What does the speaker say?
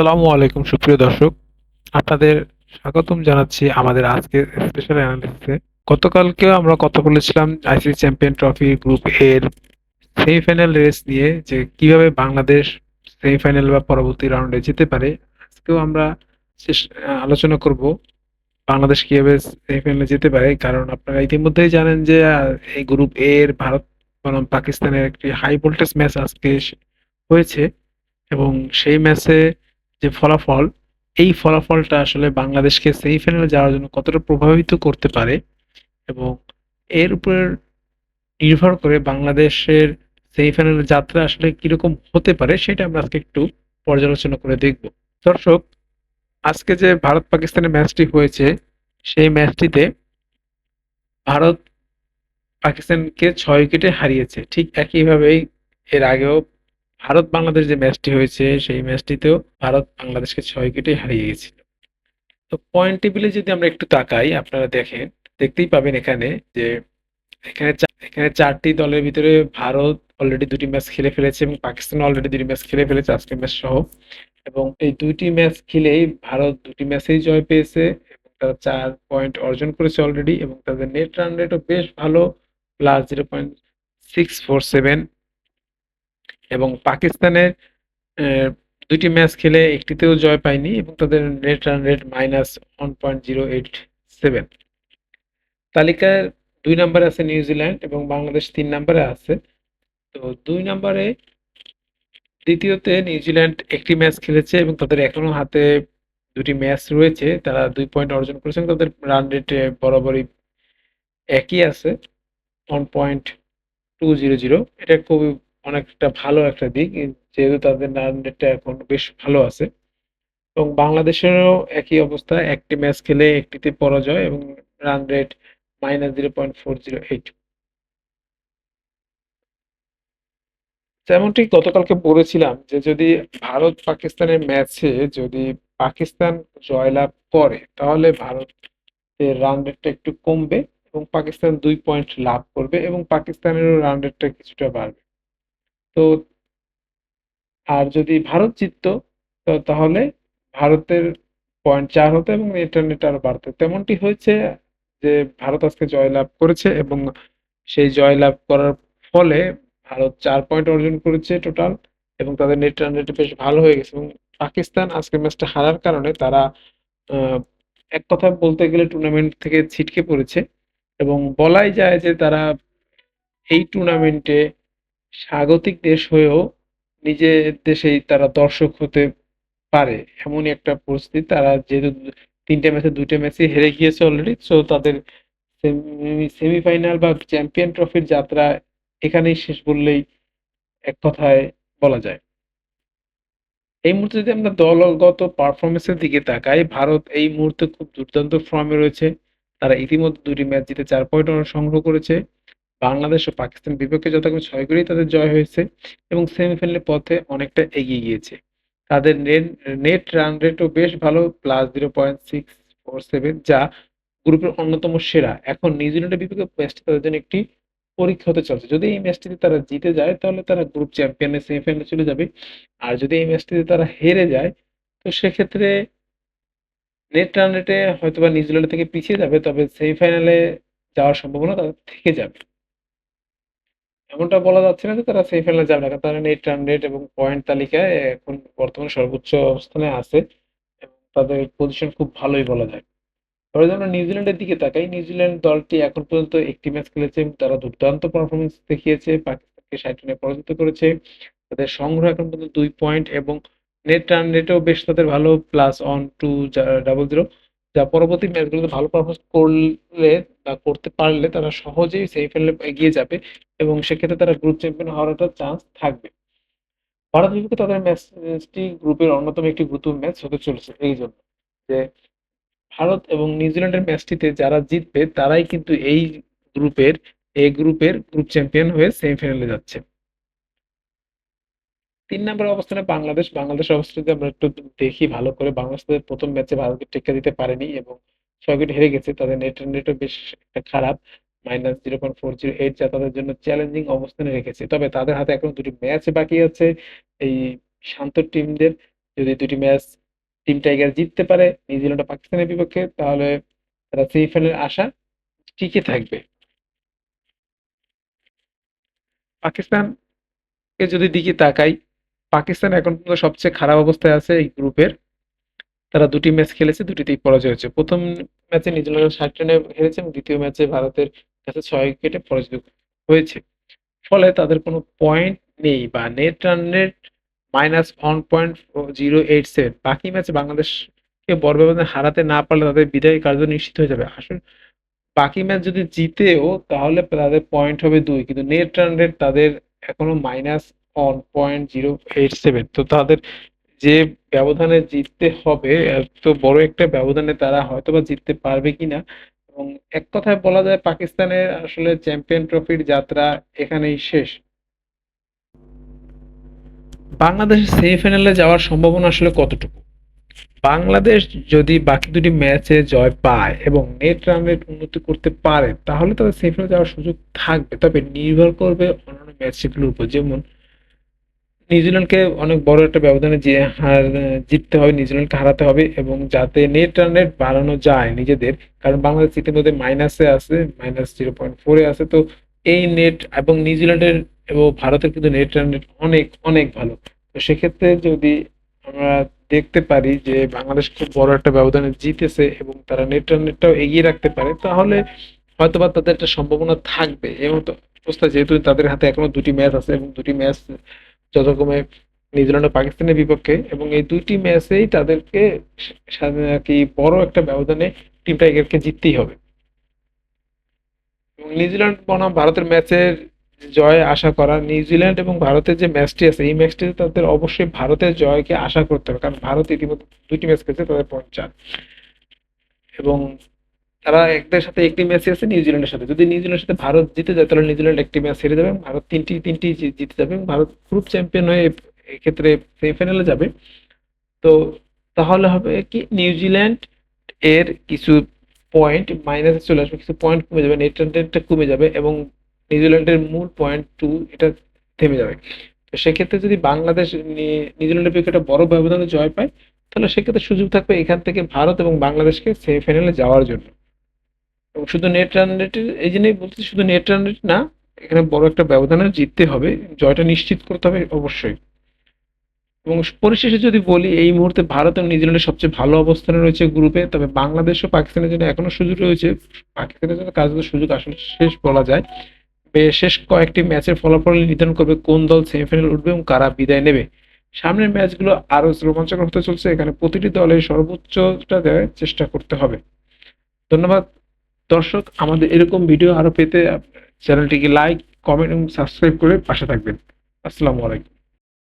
আসসালামু আলাইকুম, সুপ্রিয় দর্শক। আপনাদের স্বাগতম জানাচ্ছি আমাদের আজকে স্পেশাল অ্যানালিসিসে গতকালকেও আমরা কথা বলেছিলাম আইসিসি চ্যাম্পিয়ন ট্রফি গ্রুপ এর সেমিফাইনাল রেস নিয়ে, যে কীভাবে বাংলাদেশ সেমিফাইনাল বা পরবর্তী রাউন্ডে যেতে পারে। আজকেও আমরা আলোচনা করব বাংলাদেশ কীভাবে সেমিফাইনালে যেতে পারে। কারণ আপনারা ইতিমধ্যেই জানেন যে এই গ্রুপ এ এর ভারত বনাম পাকিস্তানের একটি হাই ভোল্টেজ ম্যাচ আজকে হয়েছে। এবং সেই ম্যাচে যে ফলাফল, এই ফলাফলটা আসলে বাংলাদেশকে সেমিফাইনালে যাওয়ার জন্য কতটা প্রভাবিত করতে পারে এবং এর উপর নির্ভর করে বাংলাদেশের সেমিফাইনালের যাত্রা আসলে কীরকম হতে পারে সেটা আমরা আজকে একটু পর্যালোচনা করে দেখব। দর্শক, আজকে যে ভারত পাকিস্তানের ম্যাচটি হয়েছে, সেই ম্যাচটিতে ভারত পাকিস্তানকে ছয় উইকেটে হারিয়েছে। ঠিক একইভাবেই এর আগেও ভারত বাংলাদেশ যে ম্যাচটি হয়েছে, সেই ম্যাচটিতেও ভারত বাংলাদেশকে ছয় উইকেটে হারিয়ে গেছিল। তো পয়েন্ট টেবিলে যদি আমরা একটু তাকাই, আপনারা দেখেন, দেখতেই পাবেন এখানে যে এখানে এখানে চারটি দলের ভিতরে ভারত অলরেডি দুটি ম্যাচ খেলে ফেলেছে এবং পাকিস্তান অলরেডি দুটি ম্যাচ খেলে ফেলেছে, আজকের ম্যাচ সহ। এবং এই দুইটি ম্যাচ খেলেই ভারত দুটি ম্যাচেই জয় পেয়েছে এবং তারা চার পয়েন্ট অর্জন করেছে অলরেডি এবং তাদের নেট রান রেটও বেশ ভালো plus zero point six four seven এবং পাকিস্তানের দুইটি ম্যাচ খেলে একটিতেও জয় পায়নি এবং তাদের net run rate minus one point zero eight seven তালিকার দুই নম্বরে আছে নিউজিল্যান্ড এবং বাংলাদেশ তিন নম্বরে আছে। তো দুই নম্বরে দ্বিতীয়তে নিউজিল্যান্ড একটি ম্যাচ খেলেছে এবং তাদের এখনও হাতে দুটি ম্যাচ রয়েছে। তারা দুই পয়েন্ট অর্জন করেছে তাদের রান রেট বরাবরই একই আছে one point two zero zero এটা খুবই অনেকটা ভালো একটা দিক যেহেতু তাদের রানরেটটা এখন বেশ ভালো আছে। এবং বাংলাদেশেরও একই অবস্থা, একটি ম্যাচ খেলে একটিতে পরাজয় এবং run rate minus zero point four zero eight যেমনটি গতকালকে বলেছিলাম যে যদি ভারত পাকিস্তানের ম্যাচে যদি পাকিস্তান জয়লাভ করে, তাহলে ভারতের রান রেটটা একটু কমবে এবং পাকিস্তান দুই পয়েন্ট লাভ করবে এবং পাকিস্তানেরও রান রেটটা কিছুটা বাড়বে। তো আর যদি ভারত জিততো তাহলে ভারতের পয়েন্ট চার হতো এবং নেট রান আরও বাড়তো। তেমনটি হয়েছে যে ভারত আজকে জয়লাভ করেছে এবং সেই জয়লাভ করার ফলে ভারত চার পয়েন্ট অর্জন করেছে টোটাল এবং তাদের নেট বেশ ভালো হয়ে গেছে এবং পাকিস্তান আজকে ম্যাচটা হারার কারণে তারা এক কথা বলতে গেলে টুর্নামেন্ট থেকে ছিটকে পড়েছে এবং বলাই যায় যে তারা এই টুর্নামেন্টে স্বাগতিক দেশ হয়েও নিজের দেশেই তারা দর্শক হতে পারে। এমনই একটা পরিস্থিতি। তারা যেহেতু তিনটে ম্যাচে, দুইটা ম্যাচই হেরে গিয়েছে অলরেডি সো তাদের সেমিফাইনাল বা চ্যাম্পিয়ন ট্রফির যাত্রা এখানেই শেষ বললেই এক কথায় বলা যায়। এই মুহূর্তে যদি আমরা দলগত পারফরমেন্সের দিকে তাকাই, ভারত এই মুহূর্তে খুব দুর্দান্ত ফর্মে রয়েছে। তারা ইতিমধ্যে দুটি ম্যাচ জিতে চার পয়েন্ট সংগ্রহ করেছে। বাংলাদেশ ও পাকিস্তান বিপক্ষে যথাক্রমে ছয় করেই তাদের জয় হয়েছে এবং সেমিফাইনালের পথে অনেকটা এগিয়ে গিয়েছে। তাদের নেট নেট রান রেটও বেশ ভালো plus zero point six four seven যা গ্রুপের অন্যতম সেরা। এখন নিউজিল্যান্ডের বিপক্ষে ম্যাচটি তাদের জন্য একটি পরীক্ষা হতে চলছে। যদি এই ম্যাচটিতে তারা জিতে যায়, তাহলে তারা গ্রুপ চ্যাম্পিয়নের সেমিফাইনালে চলে যাবে। আর যদি এই ম্যাচটিতে তারা হেরে যায়, তো সেক্ষেত্রে নেট রান রেটে হয়তোবা নিউজিল্যান্ড থেকে পিছিয়ে যাবে, তবে সেমিফাইনালে যাওয়ার সম্ভাবনা তাদের থেকে যাবে। এমনটা বলা যাচ্ছে না যে তারা সেমিফাইনালে যাবে না, কারণ নেট রান রেট এবং পয়েন্ট তালিকায় এখন বর্তমানে সর্বোচ্চ অবস্থানে আছে তাদের পজিশন খুব ভালোই বলা যায়। তবে আমরা নিউজিল্যান্ডের দিকে তাকাই নিউজিল্যান্ড দলটি এখন পর্যন্ত একটি ম্যাচ খেলেছে তারা দুর্দান্ত পারফরমেন্স দেখিয়েছে, পাকিস্তানকে ষাট রানে পরাজিত করেছে, তাদের সংগ্রহ এখন পর্যন্ত দুই পয়েন্ট এবং নেট রান রেটও বেশ তাদের ভালো plus one two double zero যা পরবর্তী ম্যাচগুলোতে ভালো পারফরমেন্স করলে বা করতে পারলে তারা সহজেই সেমিফাইনালে এগিয়ে যাবে এবং সেক্ষেত্রে তারা গ্রুপ চ্যাম্পিয়ন হওয়ার একটা চান্স থাকবে। ভারত বিপক্ষে তাদের ম্যাচটি গ্রুপের অন্যতম একটি গুরুত্বপূর্ণ ম্যাচ হতে চলেছে এই জন্য যে ভারত এবং নিউজিল্যান্ডের ম্যাচটিতে যারা জিতবে তারাই কিন্তু এই গ্রুপের এ গ্রুপের গ্রুপ চ্যাম্পিয়ন হয়ে সেমিফাইনালে যাচ্ছে। তিন নম্বর অবস্থানে বাংলাদেশ বাংলাদেশের অবস্থা যদি আমরা একটু দেখি ভালো করে। বাংলাদেশ তাদের প্রথম ম্যাচে ভারতকে টেক্কা দিতে পারেনি এবং ছয় হেরে গেছে। তাদের নেট নেটও বেশ একটা খারাপ। Minus zero point four zero eight যা তাদের জন্য চ্যালেঞ্জিং অবস্থানে রেখেছে। তবে তাদের হাতে এখন দুটি ম্যাচ বাকি আছে। এই শান্ত টিমদের যদি দুটি ম্যাচ টিম টাইগার জিততে পারে নিউজিল্যান্ড পাকিস্তানের বিপক্ষে, তাহলে তারা সেমিফাইনালের আশা টিকে থাকবে। পাকিস্তানকে যদি দিকে তাকাই পাকিস্তান এখন পর্যন্ত সবচেয়ে খারাপ অবস্থায় আছে এই গ্রুপের তারা দুটি ম্যাচ খেলেছে, দুটিতেই পরাজয় হয়েছে। প্রথম ম্যাচে নিউজিল্যান্ড ষাট রানে হেরেছে এবং দ্বিতীয় ম্যাচে ভারতের কাছে ছয় উইকেটে পরাজিত হয়েছে। ফলে তাদের কোনো পয়েন্ট নেই বা net run rate minus one point zero eight seven বাকি ম্যাচে বাংলাদেশকে বড় ব্যবধানে হারাতে না পারলে তাদের বিদায় কার্য নিশ্চিত হয়ে যাবে। আসলে বাকি ম্যাচ যদি জিতেও তাহলে তাদের পয়েন্ট হবে দুই। কিন্তু নেট রান রেট তাদের এখনও minus point zero eight seven তো তাদের যে ব্যবধানে জিততে হবে এত বড় একটা ব্যবধানে তারা হয়তোবা জিততে পারবে কিনা। এবং এক কথায় বলা যায়, পাকিস্তানের আসলে চ্যাম্পিয়ন ট্রফির যাত্রা এখানেই শেষ। বাংলাদেশের সেমিফাইনালে যাওয়ার সম্ভাবনা আসলে কতটুকু? বাংলাদেশ যদি বাকি দুটি ম্যাচে জয় পায় এবং নেট রান রেট উন্নতি করতে পারে, তাহলে তাদের সেমিফাইনালে যাওয়ার সুযোগ থাকবে। তবে নির্ভর করবে অন্যান্য ম্যাচগুলোর উপর। যেমন নিউজিল্যান্ডকে অনেক বড় একটা ব্যবধানে যে হার জিততে হবে, নিউজিল্যান্ডকে হারাতে হবে এবং যাতে নেট রান রেট বাড়ানো যায় নিজেদের, কারণ বাংলাদেশ ইতিমধ্যে মাইনাসে আছে মাইনাস জিরো পয়েন্ট ফোরে আছে, তো এই নেট এবং নিউজিল্যান্ডের এবং ভারতের কিন্তু নেট রান রেট অনেক অনেক ভালো। তো সেক্ষেত্রে যদি আমরা দেখতে পারি যে বাংলাদেশ খুব বড় একটা ব্যবধানে জিতেছে এবং তারা নেট রান রেটটাও এগিয়ে রাখতে পারে, তাহলে হয়তোবা তাদের একটা সম্ভাবনা থাকবে। এবং অবস্থা যেহেতু তাদের হাতে এখনও দুটি ম্যাচ আছে এবং দুটি ম্যাচ যথাক্রমে নিউজিল্যান্ড ও পাকিস্তানের বিপক্ষে, এবং এই দুইটি ম্যাচেই তাদেরকে কি বড় একটা ব্যবধানে টিম টাইগারকে জিততেই হবে। এবং নিউজিল্যান্ড বনাম ভারতের ম্যাচের জয় আশা করা, নিউজিল্যান্ড এবং ভারতের যে ম্যাচটি আছে, এই ম্যাচটিতে তাদের অবশ্যই ভারতের জয়কে আশা করতে হবে, কারণ ভারত ইতিমধ্যে দুইটি ম্যাচ খেলছে, তাদের পয়েন্ট চার। এবং তারা একটার সাথে একটি ম্যাচ আছে নিউজিল্যান্ডের সাথে। যদি নিউজিল্যান্ডের সাথে ভারত জিতে যায়, তাহলে নিউজিল্যান্ড একটি ম্যাচ হেরে যাবে ভারত তিনটি তিনটি জিতে যাবে ভারত গ্রুপ চ্যাম্পিয়ন হয়ে এক্ষেত্রে সেমিফাইনালে যাবে। তো তাহলে হবে কি নিউজিল্যান্ড এর কিছু পয়েন্ট মাইনাসে চলে আসবে, কিছু পয়েন্ট কমে যাবে নেট রানটা কমে যাবে এবং নিউজিল্যান্ডের মূল পয়েন্ট টু এটা থেমে যাবে। তো সেক্ষেত্রে যদি বাংলাদেশ নিউজিল্যান্ডের পক্ষে একটা বড় ব্যবধানে জয় পায়, তাহলে সেক্ষেত্রে সুযোগ থাকবে এখান থেকে ভারত এবং বাংলাদেশকে সেমিফাইনালে যাওয়ার জন্য। শুধু নেট রান রেটের এই জন্যই বলছি শুধু নেট রান রেট না, এখানে বড় একটা ব্যবধানে জিততে হবে, জয়টা নিশ্চিত করতে হবে অবশ্যই। এবং পরিশেষে যদি বলি, এই মুহূর্তে ভারত এবং নিউজিল্যান্ডের সবচেয়ে ভালো অবস্থানে রয়েছে গ্রুপে তবে বাংলাদেশ ও পাকিস্তানের জন্য এখনও সুযোগ রয়েছে। পাকিস্তানের জন্য কাজের সুযোগ আসলে শেষ বলা যায়। শেষ কয়েকটি ম্যাচের ফলাফল নির্ধারণ করবে কোন দল সেমিফাইনাল উঠবে এবং কারা বিদায় নেবে। সামনের ম্যাচগুলো আরও রোমাঞ্চকর হতে চলছে, এখানে প্রতিটি দলের সর্বোচ্চটা দেওয়ার চেষ্টা করতে হবে। ধন্যবাদ দর্শক, আমাদের এরকম ভিডিও আরও পেতে চ্যানেলটিকে লাইক কমেন্ট এবং সাবস্ক্রাইব করে পাশে থাকবেন। আসসালামু আলাইকুম।